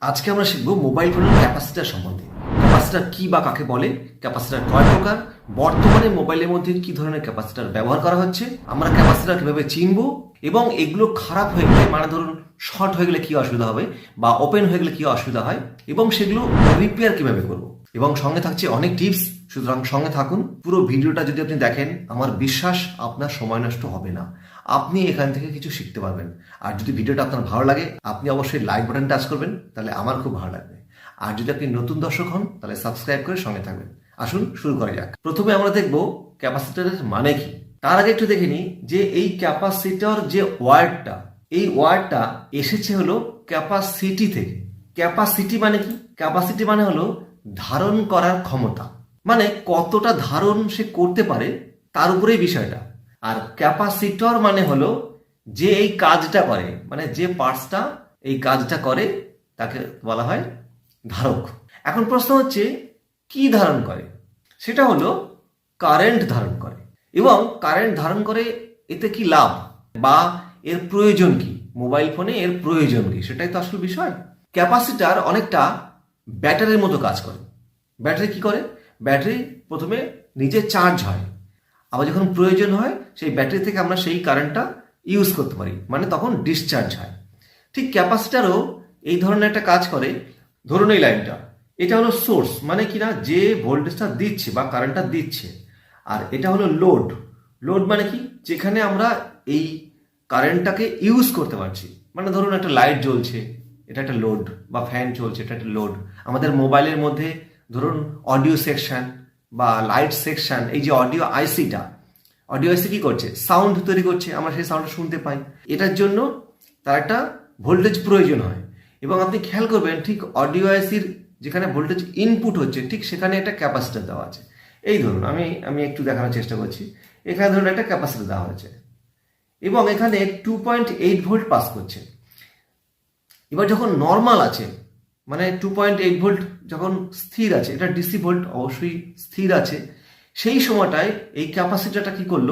আজকে আমরা শিখব মোবাইল ফোনের ক্যাপাসিটার সম্বন্ধে। ক্যাপাসিটার কি বা কাকে বলে? ক্যাপাসিটার কয় প্রকার? বর্তমানে মোবাইলের মধ্যে কি ধরনের ক্যাপাসিটার ব্যবহার করা হচ্ছে? আমরা ক্যাপাসিটার কীভাবে চিনবো? এবং এগুলো খারাপ হয়ে গেলে মানে ধরুন শর্ট হয়ে গেলে কি অসুবিধা হবে? বা ওপেন হয়ে গেলে কি অসুবিধা হয়? এবং সেগুলো রিপেয়ার কীভাবে করব? এবং সঙ্গে থাকছে অনেক টিপস সুতরাং সঙ্গে থাকুন। পুরো ভিডিওটা যদি আপনি দেখেন, আমার বিশ্বাস আপনার সময় নষ্ট হবে না। আপনি এখান থেকে কিছু শিখতে পারবেন। আর যদি ভিডিওটা আপনার ভালো লাগে, আপনি অবশ্যই লাইক বাটন টাচ করবেন, তাহলে আমার খুব ভালো লাগবে। আর যদি আপনি নতুন দর্শক হন, তাহলে সাবস্ক্রাইব করে সঙ্গে থাকবেন। আসুন, শুরু করা যাক। প্রথমে আমরা দেখব ক্যাপাসিটরের মানে কি। তার আগে একটু দেখে নিই যে এই ক্যাপাসিটর যে ওয়ার্ডটা এই ওয়ার্ডটা এসেছে হলো ক্যাপাসিটি থেকে। ক্যাপাসিটি মানে কি? ক্যাপাসিটি মানে হলো ধারণ করার ক্ষমতা। মানে কতটা ধারণ সে করতে পারে, তার উপরেই বিষয়টা। আর ক্যাপাসিটর মানে হলো যে এই কাজটা করে মানে যে পার্টসটা এই কাজটা করে, তাকে বলা হয় ধারক। এখন প্রশ্ন হচ্ছে, কি ধারণ করে? সেটা হলো কারেন্ট ধারণ করে। এবং কারেন্ট ধারণ করে এতে কি লাভ? বা এর প্রয়োজন কি? মোবাইল ফোনে এর প্রয়োজন কি? সেটাই তো আসল বিষয়। ক্যাপাসিটার অনেকটা ব্যাটারির মতো কাজ করে। ব্যাটারি কি করে? ব্যাটারি প্রথমে নিজে চার্জ হয়। আবার যখন প্রয়োজন হয়, সেই ব্যাটারি থেকে আমরা সেই কারেন্টটা ইউজ করতে পারি। মানে তখন ডিসচার্জ হয়। ঠিক ক্যাপাসিটারও এই ধরনের একটা কাজ করে। ধরুন এই লাইনটা। এটা হলো সোর্স মানে কি না? যে ভোল্টেজটা দিচ্ছে বা কারেন্টটা দিচ্ছে। আর এটা হলো লোড লোড মানে কি? যেখানে আমরা এই কারেন্টটাকে ইউজ করতে পারছি। মানে ধরুন একটা লাইট জ্বলছে, এটা একটা লোড বা ফ্যান চলছে, এটা একটা লোড আমাদের মোবাইলের মধ্যে ধরুন অডিও সেকশন বা লাইট সেকশন এই যে অডিও আইসিটা অডিও আইসি কি করছে? সাউন্ড তৈরি করছে, আমরা সেই সাউন্ডটা শুনতে পাই। এটার জন্য তার একটা ভোল্টেজ প্রয়োজন হয়। এবং আপনি খেয়াল করবেন, ঠিক অডিও আইসির যেখানে ভোল্টেজ ইনপুট হচ্ছে, ঠিক সেখানে একটা ক্যাপাসিটার দেওয়া আছে। এই ধরুন, আমি আমি একটু দেখানোর চেষ্টা করছি। এখানে ধরুন একটা ক্যাপাসিটার দেওয়া হয়েছে। এবং এখানে two point eight volt pass করছে। এবার যখন নর্মাল আছে মানে টু পয়েন্ট এইট ভোল্ট যখন স্থির আছে, এটা ডিসি ভোল্ট অবশ্যই স্থির আছে, সেই সময়টায় এই ক্যাপাসিটারটা কি করল?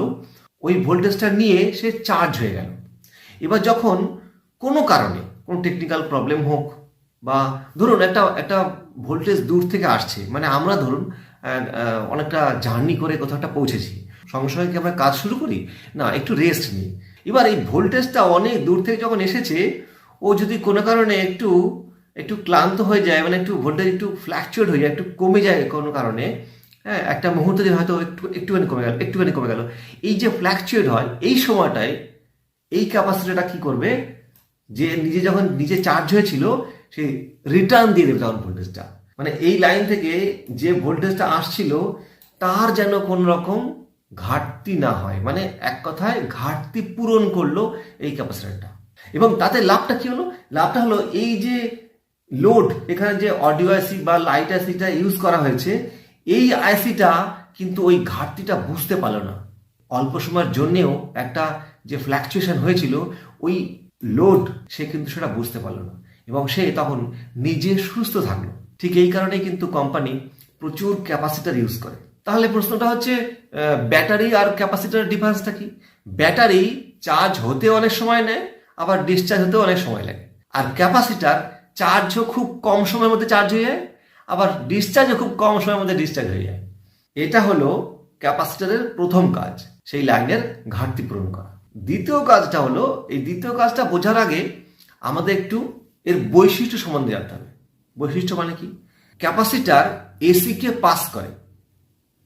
ওই ভোল্টেজটা নিয়ে সে চার্জ হয়ে গেল। এবার যখন কোনো কারণে, কোনো টেকনিক্যাল প্রবলেম হোক বা ধরুন একটা একটা ভোল্টেজ দূর থেকে আসছে মানে আমরা ধরুন অনেকটা জার্নি করে কোথাও একটা পৌঁছেছি সঙ্গে সঙ্গে কি আমরা কাজ শুরু করি? না, একটু রেস্ট নিই। এবার এই ভোল্টেজটা অনেক দূর থেকে যখন এসেছে, ও যদি কোনো কারণে একটু একটু ক্লান্ত হয়ে যায় মানে একটু ভোল্টেজ একটু ফ্ল্যাকচুয়েট হয়ে যায়, একটু কমে যায় কোনো কারণে হ্যাঁ একটা মুহূর্তে দিন হয়তো একটু, একটুখানি কমে গেল, একটুখানি কমে গেল। এই যে ফ্ল্যাকচুয়েট হয়, এই সময়টায় এই ক্যাপাসিটিটা কি করবে? যে নিজে যখন নিজে চার্জ হয়েছিল, সে রিটার্ন দিয়ে দেবে তখন ভোল্টেজটা মানে এই লাইন থেকে যে ভোল্টেজটা আসছিল, তার যেন কোন রকম ঘাটতি না হয়। মানে এক কথায় ঘাটতি পূরণ করল এই ক্যাপাসিটারটা এবং তাতে লাভটা কি হলো? লাভটা হলো এই যে লোড, এখানে যে অডিও আইসি বা লাইট আইসিটা ইউজ করা হয়েছে, এই আইসিটা কিন্তু ওই ঘাটতিটা বুঝতে পারল না। অল্প সময়ের জন্যেও একটা যে ফ্ল্যাকচুয়েশন হয়েছিল, ওই লোড সে কিন্তু সেটা বুঝতে পারল না। এবং সে তখন নিজে সুস্থ থাকল। ঠিক এই কারণেই কিন্তু কোম্পানি প্রচুর ক্যাপাসিটার ইউজ করে। তাহলে প্রশ্নটা হচ্ছে ব্যাটারি আর ক্যাপাসিটার ডিফারেন্সটা কি? ব্যাটারি চার্জ হতে অনেক সময় নেয়, আবার ডিসচার্জ হতেও অনেক সময় লাগে। আর ক্যাপাসিটার চার্জও খুব কম সময়ের মধ্যে চার্জ হয়ে যায়, আবার ডিসচার্জও খুব কম সময়ের মধ্যে ডিসচার্জ হয়ে যায়। এটা হলো ক্যাপাসিটারের প্রথম কাজ, সেই লাইনের ঘাটতি পূরণ করা। দ্বিতীয় কাজটা হলো, এই দ্বিতীয় কাজটা বোঝার আগে আমাদের একটু এর বৈশিষ্ট্য সম্বন্ধে জানতে হবে। বৈশিষ্ট্য মানে কি? ক্যাপাসিটার এসিকে পাস করে।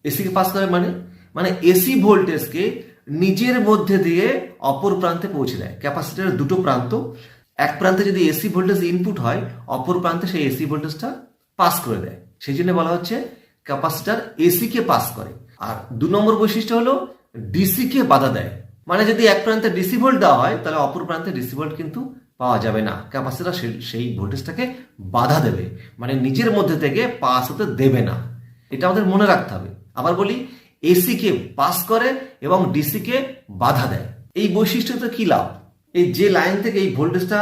এসিকে পাস করে মানে? মানে এসি ভোল্টেজকে নিজের মধ্যে দিয়ে অপর প্রান্তে পৌঁছে দেয়। ক্যাপাসিটারের দুটো প্রান্ত এক প্রান্তে যদি এসি ভোল্টেজ ইনপুট হয়, অপর প্রান্তে সেই এসি ভোল্টেজটা পাস করে দেয়। সেই জন্য বলা হচ্ছে ক্যাপাসিটার এসিকে পাস করে। আর দু নম্বর বৈশিষ্ট্য হলো ডিসি কে বাধা দেয়। মানে যদি এক প্রান্তে ডিসি ভোল্ট দেওয়া হয়, তাহলে অপর প্রান্তে ডিসি ভোল্ট কিন্তু পাওয়া যাবে না। ক্যাপাসিটার সেই ভোল্টেজটাকে বাধা দেবে। মানে নিজের মধ্যে থেকে পাস হতে দেবে না। এটা আমাদের মনে রাখতে হবে। আবার বলি এসি কে পাস করে এবং ডিসি কে বাধা দেয়। এই বৈশিষ্ট্যটা কি লাভ? এই যে লাইন থেকে এই ভোল্টেজটা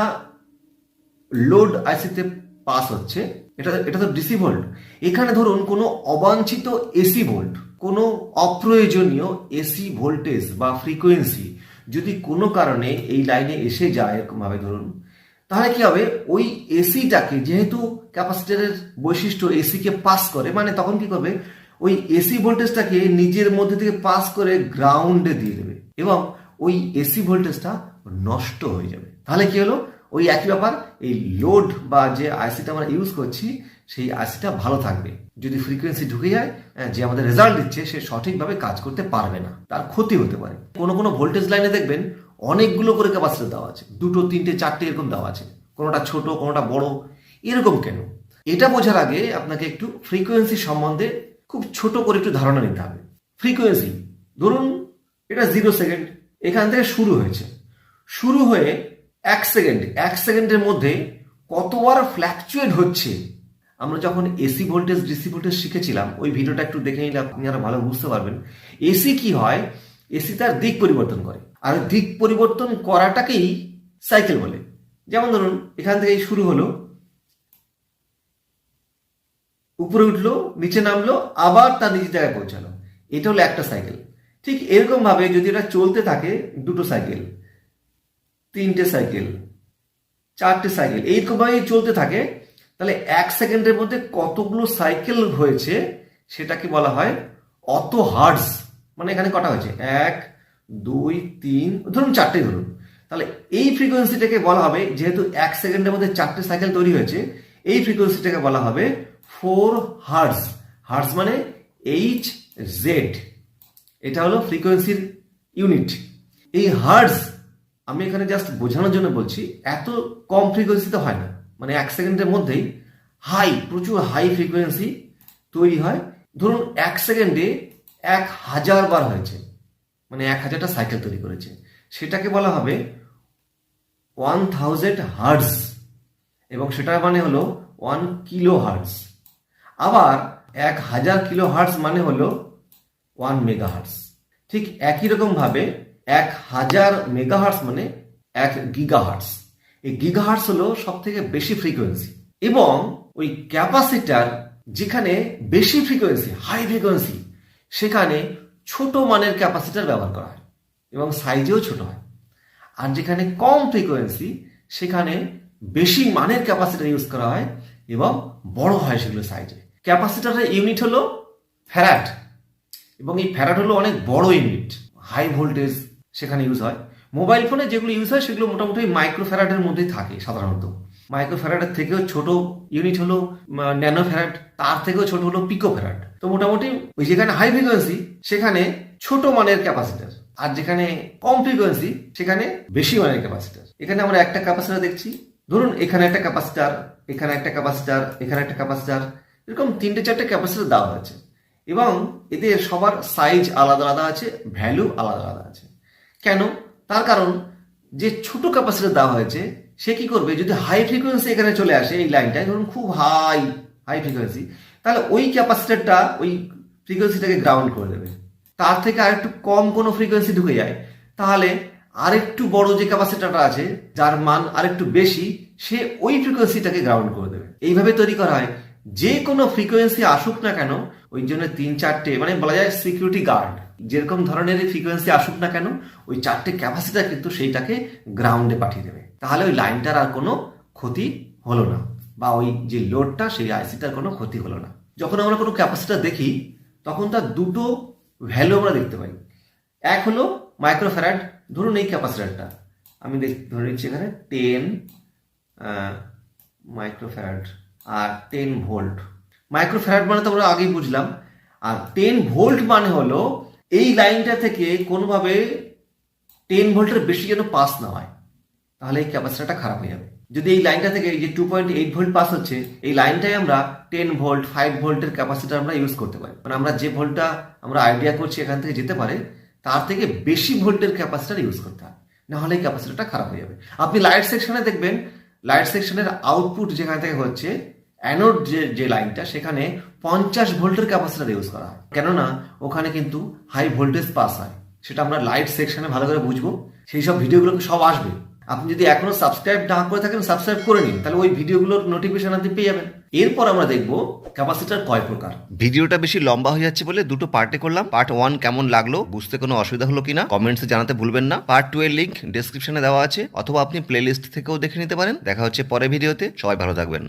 লোড আইসিতে পাস হচ্ছে, এটা এটা তো ডিসি ভোল্ট। এখানে ধরুন কোনো অবাঞ্ছিত এসি ভোল্ট, কোনো অপ্রয়োজনীয় এসি ভোল্টেজ বা ফ্রিকোয়েন্সি যদি কোনো কারণে এই লাইনে এসে যায় এরকম ভাবে ধরুন, তাহলে কি হবে? ওই এসিটাকে যেহেতু ক্যাপাসিটারের বৈশিষ্ট্য এসিকে পাস করে মানে তখন কি করবে? ওই এসি ভোল্টেজটাকে নিজের মধ্যে থেকে পাস করে গ্রাউন্ডে দিয়ে দেবে এবং ওই এসি ভোল্টেজটা নষ্ট হয়ে যাবে। তাহলে কি হলো? ওই একই ব্যাপার এই লোড বা যে আইসিটা আমরা ইউজ করছি সেই আইসিটা ভালো থাকবে। যদি ফ্রিকোয়েন্সি ঢুকে যায় আহ, যে আমাদের রেজাল্ট দিচ্ছে সে সঠিকভাবে কাজ করতে পারবে না। তার ক্ষতি হতে পারে। কোনো কোনো ভোল্টেজ লাইনে দেখবেন অনেকগুলো করে ক্যাপাসিটার দেওয়া আছে। দুটো তিনটে চারটে এরকম দেওয়া আছে। কোনোটা ছোট কোনোটা বড়। এরকম কেন? এটা বোঝার আগে আপনাকে একটু ফ্রিকোয়েন্সি সম্বন্ধে খুব ছোট করে একটু ধারণা নিতে হবে। ফ্রিকোয়েন্সি ধরুন এটা জিরো সেকেন্ড এখান থেকে শুরু হয়েছে। শুরু হয়ে এক সেকেন্ড এক সেকেন্ডের মধ্যে কতবার ফ্ল্যাকচুয়েট হচ্ছে। আমরা যখন এসি ভোল্টেজ ডিসি ভোল্টেজ শিখেছিলাম, ওই ভিডিওটা একটু দেখে নিলে আপনি আরও ভালো বুঝতে পারবেন। এসি কি হয়? এসি তার দিক পরিবর্তন করে। আর দিক পরিবর্তন করাটাকেই সাইকেল বলে। যেমন ধরুন, এখান থেকেই শুরু হলো, উপরে উঠল, নিচে নামলো, আবার তার নিজের জায়গায় পৌঁছালো। এটা হলো একটা সাইকেল ঠিক এরকম ভাবে যদি এটা চলতে থাকে দুটো সাইকেল তিনটে সাইকেল চারটে সাইকেল এইরকম ভাবে চলতে থাকে, তাহলে এক সেকেন্ডের মধ্যে কতগুলো সাইকেল হয়েছে সেটাকে বলা হয় অত হার্টস। মানে এখানে কটা হয়েছে? এক, দুই, তিন, ধরুন চারটে ধরুন। তাহলে এই ফ্রিকোয়েন্সিটাকে বলা হবে, যেহেতু এক সেকেন্ডের মধ্যে চারটে সাইকেল তৈরি হয়েছে, এই ফ্রিকোয়েন্সিটাকে বলা হবে ফোর হার্টস। হার্টস মানে এইচ জেড এটা হলো ফ্রিকোয়েন্সির ইউনিট এই হার্টস আমি এখানে জাস্ট বোঝানোর জন্য বলছি, এত কম ফ্রিকোয়েন্সিতে হয় না। মানে এক সেকেন্ডের মধ্যেই হাই প্রচুর হাই ফ্রিকোয়েন্সি তৈরি হয়। ধরুন এক সেকেন্ডে এক হাজার বার হয়েছে। মানে এক হাজারটা সাইকেল তৈরি করেছে। সেটাকে বলা হবে ওয়ান থাউজেন্ড হার্টস এবং সেটা মানে হলো ওয়ান কিলো হার্টস আবার এক হাজার কিলো হার্টস মানে হলো ওয়ান মেগা হার্টস ঠিক একই রকম ভাবে এক হাজার মেগা হার্টস মানে এক গিগা হার্টস এই গিগা হার্টস হলো সব থেকে বেশি ফ্রিকোয়েন্সি এবং ওই ক্যাপাসিটার যেখানে বেশি ফ্রিকোয়েন্সি হাই ফ্রিকোয়েন্সি সেখানে ছোট মানের ক্যাপাসিটার ব্যবহার করা হয় এবং সাইজেও ছোট হয়। আর যেখানে কম ফ্রিকোয়েন্সি সেখানে বেশি মানের ক্যাপাসিটার ইউজ করা হয় এবং বড় হয় সেগুলো সাইজে ক্যাপাসিটারের ইউনিট হলো ফ্যারাট এবং এই ফ্যারাট হলো অনেক বড় ইউনিট। হাই ভোল্টেজ সেখানে ইউজ হয়। মোবাইল ফোনে যেগুলো ইউজ হয় সেগুলো মোটামুটি মাইক্রো ফ্যারাটের মধ্যেই থাকে সাধারণত। মাইক্রো ফ্যারাটের থেকেও ছোট ইউনিট হলো ন্যানো ফ্যারাট তার থেকেও ছোট হলো পিকো ফ্যারাট তো মোটামুটি ওই যেখানে হাই ফ্রিকোয়েন্সি সেখানে ছোট মানের ক্যাপাসিটার আর যেখানে কম ফ্রিকোয়েন্সি সেখানে বেশি মানের ক্যাপাসিটার এখানে আমরা একটা ক্যাপাসিটার দেখছি। ধরুন, এখানে একটা ক্যাপাসিটার এখানে একটা ক্যাপাসিটার এখানে একটা ক্যাপাসিটার এরকম তিনটে চারটে ক্যাপাসিটার দেওয়া হয়েছে। এবং এদের সবার সাইজ আলাদা আলাদা আছে ভ্যালু আলাদা আলাদা আছে। কেন? তার কারণ যে ছোট ক্যাপাসিটার দেওয়া হয়েছে, সে কি করবে? যদি হাই ফ্রিকোয়েন্সি এখানে চলে আসে এই লাইনটায় ধরুন খুব হাই হাই ফ্রিকোয়েন্সি তাহলে ওই ক্যাপাসিটারটা ওই ফ্রিকোয়েন্সিটাকে গ্রাউন্ড করে দেবে। তার থেকে আরেকটু কম কোনো ফ্রিকোয়েন্সি ঢুকে যায়, তাহলে আরেকটু বড় যে ক্যাপাসিটারটা আছে, যার মান আরেকটু বেশি, সে ওই ফ্রিকোয়েন্সিটাকে গ্রাউন্ড করে দেবে। এইভাবে তৈরি করা হয়। যে কোনো ফ্রিকোয়েন্সি আসুক না কেন, ওই জন্য তিন চারটে মানে বলা যায় সিকিউরিটি গার্ড যেরকম ধরনের ফ্রিকোয়েন্সি আসুক না কেন, ওই চারটে ক্যাপাসিটার কিন্তু সেইটাকে গ্রাউন্ডে পাঠিয়ে দেবে। তাহলে ওই লাইনটার আর কোনো ক্ষতি হলো না, বা ওই যে লোডটা সেই আইসিটার কোনো ক্ষতি হলো না। যখন আমরা কোনো ক্যাপাসিটার দেখি, তখন তার দুটো ভ্যালু আমরা দেখতে পাই। এক হলো মাইক্রোফ্যারাড ধরুন এই ক্যাপাসিটারটা আমি দেখ, ধরে নিচ্ছি এখানে টেন মাইক্রোফ্যারাড আর টেন ভোল্ট মাইক্রোফ্যারাড মানে তো আমরা আগেই বুঝলাম। আর টেন ভোল্ট মানে হলো এই লাইনটা থেকে কোনোভাবে টেন ভোল্টের বেশি যেন পাস না হয়, তাহলে এই ক্যাপাসিটারটা খারাপ হয়ে যাবে। যদি এই লাইনটা থেকে যে two point eight volt pass হচ্ছে, এই লাইনটাই আমরা টেন ভোল্ট ফাইভ ভোল্টের ক্যাপাসিটার আমরা ইউজ করতে পারি। মানে আমরা যে ভোল্টটা আমরা আইডিয়া করছি এখান থেকে যেতে পারে, তার থেকে বেশি ভোল্টের ক্যাপাসিটার ইউজ করতে হয়। নাহলে এই ক্যাপাসিটারটা খারাপ হয়ে যাবে। আপনি লাইট সেকশনে দেখবেন লাইট সেকশনের আউটপুট যেখান থেকে হচ্ছে অ্যানোড যে যে লাইনটা সেখানে পঞ্চাশ ভোল্টের ক্যাপাসিটার ইউজ করা হয়। কেননা, ওখানে কিন্তু হাই ভোল্টেজ পাস হয়। সেটা আমরা লাইট সেকশনে ভালো করে বুঝব। সেই সব ভিডিওগুলো সব আসবে। আপনি যদি এখনও সাবস্ক্রাইব না করে থাকেন সাবস্ক্রাইব করে নিন। তাহলে ওই ভিডিওগুলোর নোটিফিকেশন আপনি পেয়ে যাবেন। এরপর আমরা দেখব ক্যাপাসিটার কয় প্রকার। ভিডিওটা বেশি লম্বা হয়ে যাচ্ছে বলে দুটো পার্টে করলাম। পার্ট ওয়ান কেমন লাগল, বুঝতে কোনো অসুবিধা হলো কিনা কমেন্টসে জানাতে ভুলবেন না। পার্ট টু এর লিঙ্ক ডেসক্রিপশনে দেওয়া আছে। অথবা আপনি প্লেলিস্ট থেকেও দেখে নিতে পারেন। দেখা হচ্ছে পরে ভিডিওতে সবাই ভালো থাকবেন।